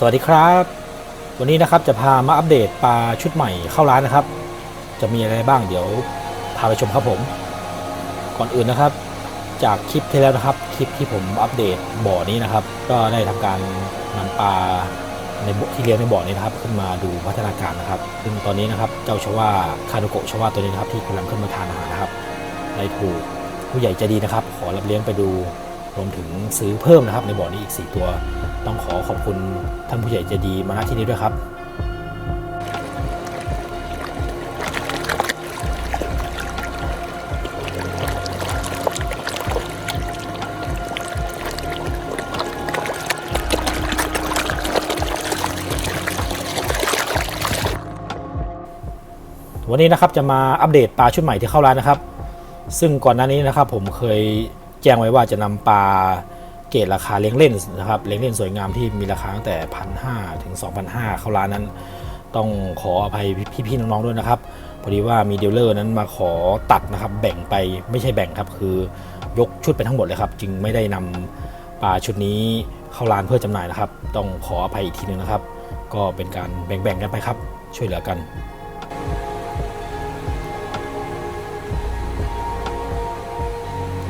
สวัสดีครับ วันนี้นะครับจะพามาอัปเดตปลาชุดใหม่เข้าร้านนะครับ จะมีอะไรบ้างเดี๋ยวพาไปชมครับผม ก่อนอื่นนะครับ จากคลิปที่แล้วนะครับคลิปที่ผมอัปเดตบ่อนี้นะครับ ก็ได้ทำการนำปลาในบที่เลี้ยงในบ่อนี้นะครับ ขึ้นมาดูพัฒนาการนะครับ ซึ่งตอนนี้นะครับเจ้าชว่าคาโนโกะชว่าตัวนี้นะครับที่กำลังขึ้นมาทานอาหารนะครับได้ถูกผู้ใหญ่ใจดีนะครับ ขอรับเลี้ยงไปดูรวมถึงซื้อเพิ่มนะครับในบ่อนี้อีก 4 ตัว ต้องขอขอบคุณท่านผู้ใหญ่ใจดีมาณที่นี้ด้วยครับวันนี้นะครับจะมาอัปเดตปลาชุดใหม่ที่เข้าร้านนะครับ ซึ่งก่อนหน้านี้นะครับผมเคยแจ้งไว้ว่าจะนำปลา เกรดราคาเลี้ยงเล่นนะครับเลี้ยงเล่นสวยงามที่มีราคาตั้งแต่พันห้าถึง2,500เข้าร้านนั้น ต้องขออภัยพี่ๆน้องๆด้วยนะครับพอดีว่ามีเดลเลอร์นั้นมาขอตัดนะครับ แบ่งไปไม่ใช่แบ่งครับคือยกชุดไปทั้งหมดเลยครับ จึงไม่ได้นำปลาชุดนี้เข้าร้านเพื่อจำหน่ายนะครับ ต้องขออภัยอีกทีหนึงนะครับ ก็เป็นการแบ่งๆกันไปครับ ช่วยเหลือกัน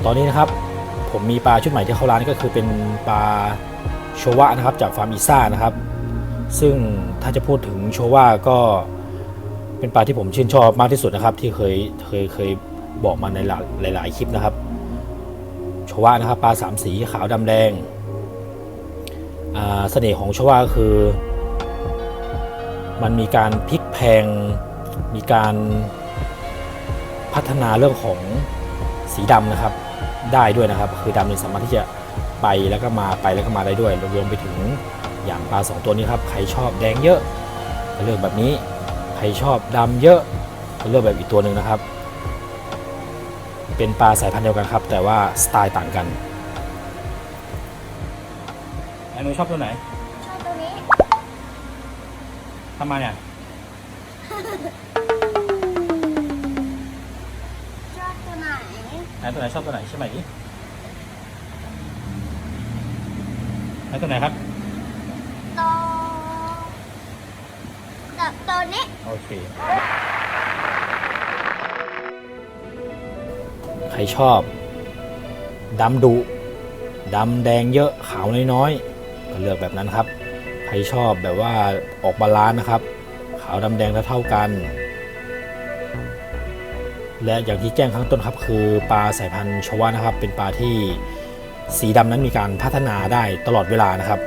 ตอนนี้นะครับ ผมมีปลาชุดใหม่ที่เข้าร้านก็คือเป็นปลาโชวะนะครับจากฟาร์มอีซ่านะครับ ซึ่งถ้าจะพูดถึงโชวะก็เป็นปลาที่ผมชื่นชอบมากที่สุดนะครับ ที่เคยเคยเคยบอกมาในหลายหลายๆคลิปนะครับโชวะนะครับปลาสามสีขาวดำแดงเสน่ห์ของโชวะก็คือ มันมีการพลิกแพง มีการพัฒนาเรื่องของสีดำนะครับ ได้ด้วยนะครับ คือดำเนี่ยสามารถที่จะไปแล้วก็มาไปแล้วก็มาได้ด้วยรวมไปถึงอย่างปลาสองตัวนี้ครับใครชอบแดงเยอะก็เลือกแบบนี้ ใครชอบดำเยอะก็เลือกแบบอีกตัวหนึ่งนะครับ เป็นปลาสายพันธุ์เดียวกันครับ แต่ว่าสไตล์ต่างกันไอ้หนูชอบตัวไหนชอบตัวนี้ทำไมเนี่ย ไหนตัวไหนชอบตัวไหนใช่ไหมไหนตัวไหนครับตัวกับตัวนี้โอเค ใครชอบดำดุดำแดงเยอะขาวน้อยๆก็เลือกแบบนั้นครับ ใครชอบแบบว่าออกบาลานซ์นะครับ ขาวดำแดงเท่าๆกัน และอย่างที่แจ้งข้างต้นครับ คือปลาสายพันธุ์ชวานะครับ เป็นปลาที่สีดำนั้นมีการพัฒนาได้ตลอดเวลานะครับ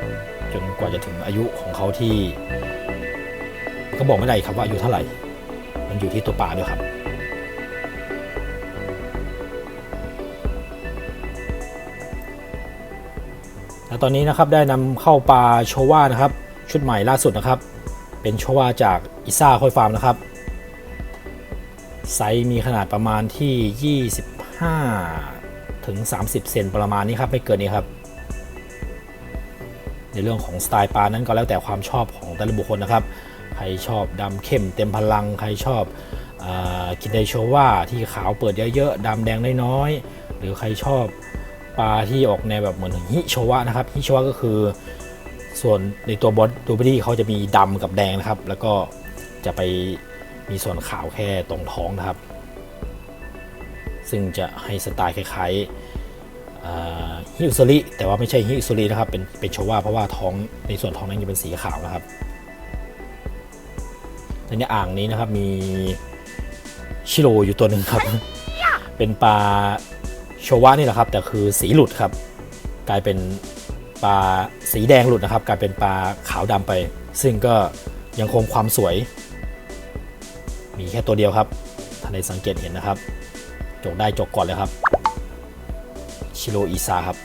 จนกว่าจะถึงอายุของเขาที่ก็บอกไม่ได้ครับว่าอายุเท่าไหร่ มันอยู่ที่ตัวปลาด้วยครับและตอนนี้นะครับได้นำเข้าปลาโชวานะครับ ชุดใหม่ล่าสุดนะครับ เป็นโชวาจากอิซ่าคอยฟาร์มนะครับ ไซส์มีขนาดประมาณที่ 25 ถึง 30 เซนประมาณนี้ครับ ไม่เกินนี้ครับ ในเรื่องของสไตล์ปลานั้นก็แล้วแต่ความชอบของแต่ละบุคคลนะครับ ใครชอบดำเข้มเต็มพลัง ใครชอบอากินไดโชว่าที่ขาวเปิดเยอะๆดำแดงน้อยๆหรือใครชอบปลาที่ออกแนวแบบเหมือนฮิโชวะนะครับฮิโชวะก็คือส่วนในตัวบอสดูบอดี้เขาจะมีดำกับแดงนะครับ แล้วก็จะไป มีส่วนขาวแค่ตรงท้องนะครับ ซึ่งจะให้สไตล์คล้ายๆฮิอุริแต่ว่าไม่ใช่ฮิอุซรินะครับ เป็นเป็นโชวาเพราะว่าท้องในส่วนท้องนั้นจะเป็นสีขาวนะครับในอ่างนี้นะครับมีชิโรอยู่ตัวหนึ่งครับ เป็นปลาโชวานี่แหละครับ แต่คือสีหลุดครับ กลายเป็นปลาสีแดงหลุดนะครับ กลายเป็นปลาขาวดำไป ซึ่งก็ยังคงความสวย มีแค่ตัวเดียวครับท่านใดสังเกตเห็นนะครับ จกได้จกก่อนเลยครับชิโรอิซาครับ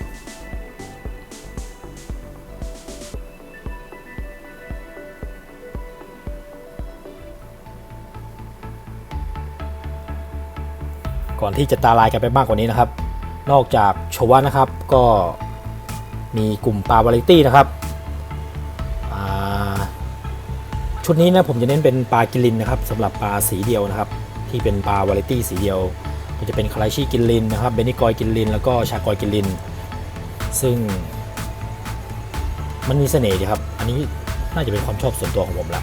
ก่อนที่จะตาลายกันไปมากกว่านี้นะครับ นอกจากโชวะนะครับก็มีกลุ่มปลาวาไรตี้นะครับ ชุดนี้นะผมจะเน้นเป็นปลากิลินนะครับสำหรับปลาสีเดียวนะครับ ที่เป็นปลาวาไรตี้สีเดียวก็จะเป็นคาราชิกิลินนะครับเบนิกอยกิลิน แล้วก็ชากอยกิลิน ซึ่ง มันมีเสน่ห์ดีครับ อันนี้น่าจะเป็นความชอบส่วนตัวของผมละ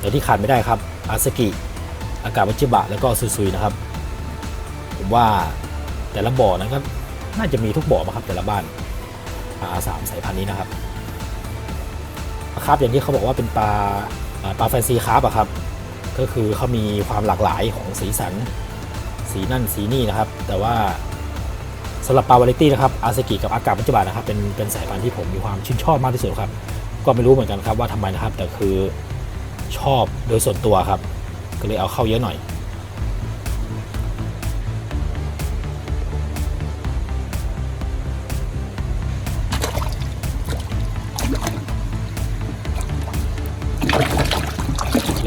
แต่ที่ขาดไม่ได้ครับอาสกิ อากาศวัจิบะ แล้วก็ซุซุยนะครับ ผมว่าแต่ละบ่อนั้นก็ น่าจะมีทุกบ่อมาครับแต่ละบ้านปลาสามสายพันธุ์นี้นะครับปลาคาร์ฟอย่างที่เขาบอกว่าเป็นปลาปลาแฟนซีคาร์ฟอะครับ ก็คือเขามีความหลากหลายของสีสัน สีนั่นสีนี่นะครับ แต่ว่าสำหรับปลาวาไรตี้นะครับอาสกิกับอากาศปัจจุบันนะครับเป็นเป็นสายพันธุ์ที่ผมมีความชื่นชอบมากที่สุดครับ ก็ไม่รู้เหมือนกันครับว่าทำไมนะครับ แต่คือชอบโดยส่วนตัวครับ ก็เลยเอาเข้าเยอะหน่อย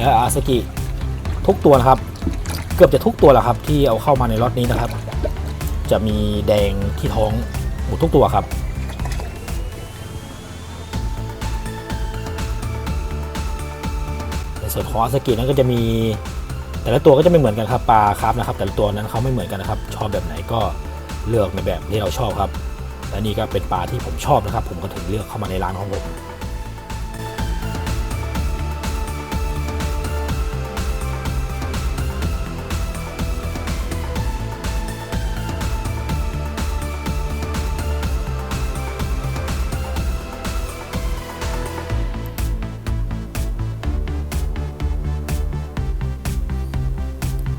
และอาสกิทุกตัวนะครับ เกือบจะทุกตัวแหละครับ ที่เอาเข้ามาในล็อตนี้นะครับ จะมีแดงที่ท้องหมดทุกตัวครับในส่วนของอาสกินั้นก็จะมีแต่ละตัวก็จะไม่เหมือนกันครับปลาครับนะครับ แต่ละตัวนั้นเขาไม่เหมือนกันนะครับ ชอบแบบไหนก็เลือกในแบบที่เราชอบครับและนี่ก็เป็นปลาที่ผมชอบนะครับ ผมก็ถึงเลือกเข้ามาในร้านของผม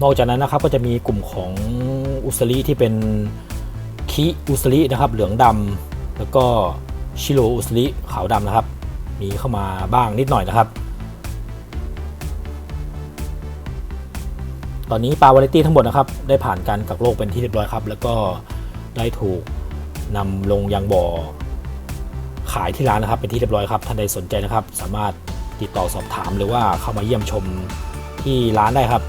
นอกจากนั้นนะครับก็จะมีกลุ่มของอุสลิที่เป็นคิอุสลินะครับเหลืองดำแล้วก็ชิโรอุสลิขาวดำนะครับ มีเข้ามาบ้างนิดหน่อยนะครับ ตอนนี้ปลาวาไรตี้ทั้งหมดนะครับ ได้ผ่านการกักโรคเป็นที่เรียบร้อยครับ แล้วก็ได้ถูกนำลงยังบ่อขายที่ร้านนะครับ เป็นที่เรียบร้อยครับท่านใดสนใจนะครับ สามารถติดต่อสอบถามหรือว่าเข้ามาเยี่ยมชมที่ร้านได้ครับ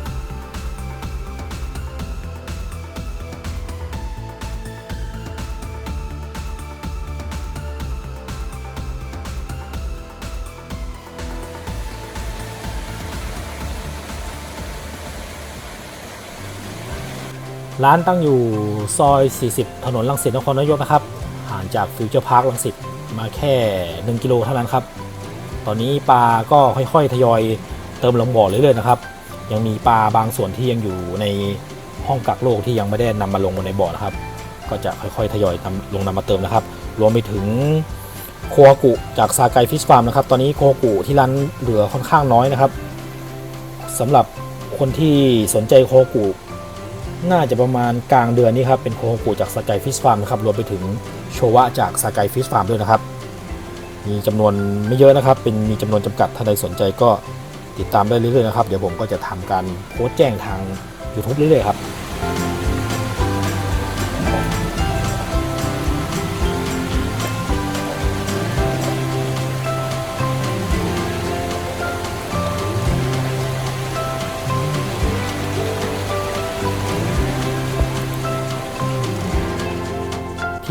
ร้านตั้งอยู่ซอย 40 ถนนลังสิตนครนายกนะครับ ห่างจากฟิวเจอร์พาร์คลังสิตมาแค่ 1 กิโลเท่านั้นครับ ตอนนี้ปลาก็ค่อยๆ ทยอยเติมลงบ่อเรื่อยๆนะครับ ยังมีปลาบางส่วนที่ยังอยู่ในห้องกักโรคที่ยังไม่ได้นำมาลงบนในบ่อนะครับ ก็จะค่อยๆ ทยอยนำลงนำมาเติมนะครับ รวมไปถึงโคกุจากซาไกฟิชฟาร์มนะครับ ตอนนี้โคกุที่ร้านเหลือค่อนข้างน้อยนะครับสำหรับคนที่สนใจโคกุ น่าจะประมาณกลางเดือนนี้ครับ เป็นโคโฮกุจากสกายฟิชฟาร์มนะครับ รวมไปถึงโชวะจากสกายฟิชฟาร์มด้วยนะครับ มีจำนวนไม่เยอะนะครับ เป็นมีจำนวนจำกัด ถ้าใดสนใจก็ติดตามได้เรื่อยๆนะครับ เดี๋ยวผมก็จะทำการโพสต์แจ้งทาง YouTube เรื่อยๆครับ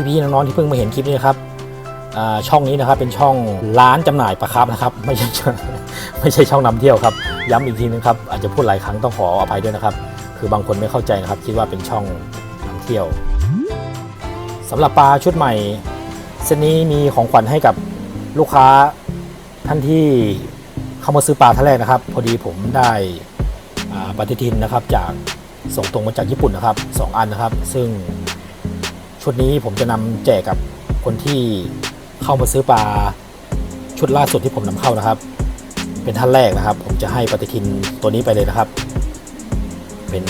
พี่ๆน้องๆที่เพิ่งมาเห็นคลิปนี้นะครับช่องนี้นะครับเป็นช่องร้านจำหน่ายปลาครับนะครับไม่ใช่ช่องไม่ใช่ช่องนำเที่ยวครับย้ำอีกทีนึงครับอาจจะพูดหลายครั้งต้องขออภัยด้วยนะครับ คือบางคนไม่เข้าใจนะครับ คิดว่าเป็นช่องนำเที่ยวสำหรับปลาชุดใหม่เซตนี้มีของขวัญให้กับลูกค้าท่านที่เข้ามาซื้อปลาท่านแรกนะครับ พอดีผมได้อ่าปฏิทินนะครับจากส่งตรงมาจากญี่ปุ่นนะครับสองอันนะครับ ซึ่ง ชุดนี้ผมจะนำแจกกับคนที่เข้ามาซื้อปลาชุดล่าสุดที่ผมนำเข้านะครับ เป็นท่านแรกนะครับ ผมจะให้ปฏิทินตัวนี้ไปเลยนะครับ เป็น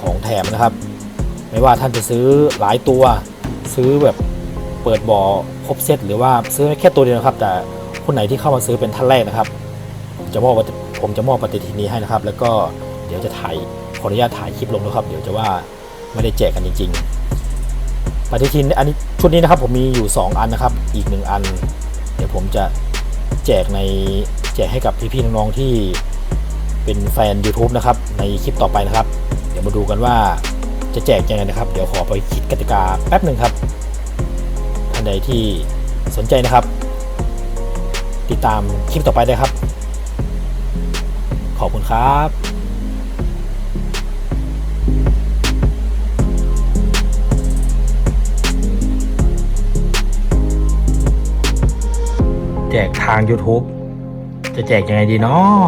ของแถมนะครับ ไม่ว่าท่านจะซื้อหลายตัว ซื้อแบบเปิดบ่อครบเซตหรือว่าซื้อแค่ตัวเดียวนะครับ แต่คนไหนที่เข้ามาซื้อเป็นท่านแรกนะครับ ผมจะมอบผมจะมอบปฏิทินนี้ให้นะครับ แล้วก็เดี๋ยวจะถ่ายขออนุญาตถ่ายคลิปลงนะครับ เดี๋ยวจะว่าไม่ได้แจกกันจริง ๆ ปฏิทินอันนี้ชุดนี้นะครับผมมีอยู่ 2 อันนะครับ อีก 1 อัน เดี๋ยวผมจะแจกในแจกให้กับพี่ๆน้องๆที่เป็นแฟน YouTube นะครับ ในคลิปต่อไปนะครับ เดี๋ยวมาดูกันว่าจะแจกยังไงนะครับ เดี๋ยวขอไปคิดกติกาแป๊บหนึ่งครับท่านใดที่สนใจนะครับ ติดตามคลิปต่อไปได้ครับ ขอบคุณครับ แจกทาง YouTube จะแจกยังไงดีเนาะ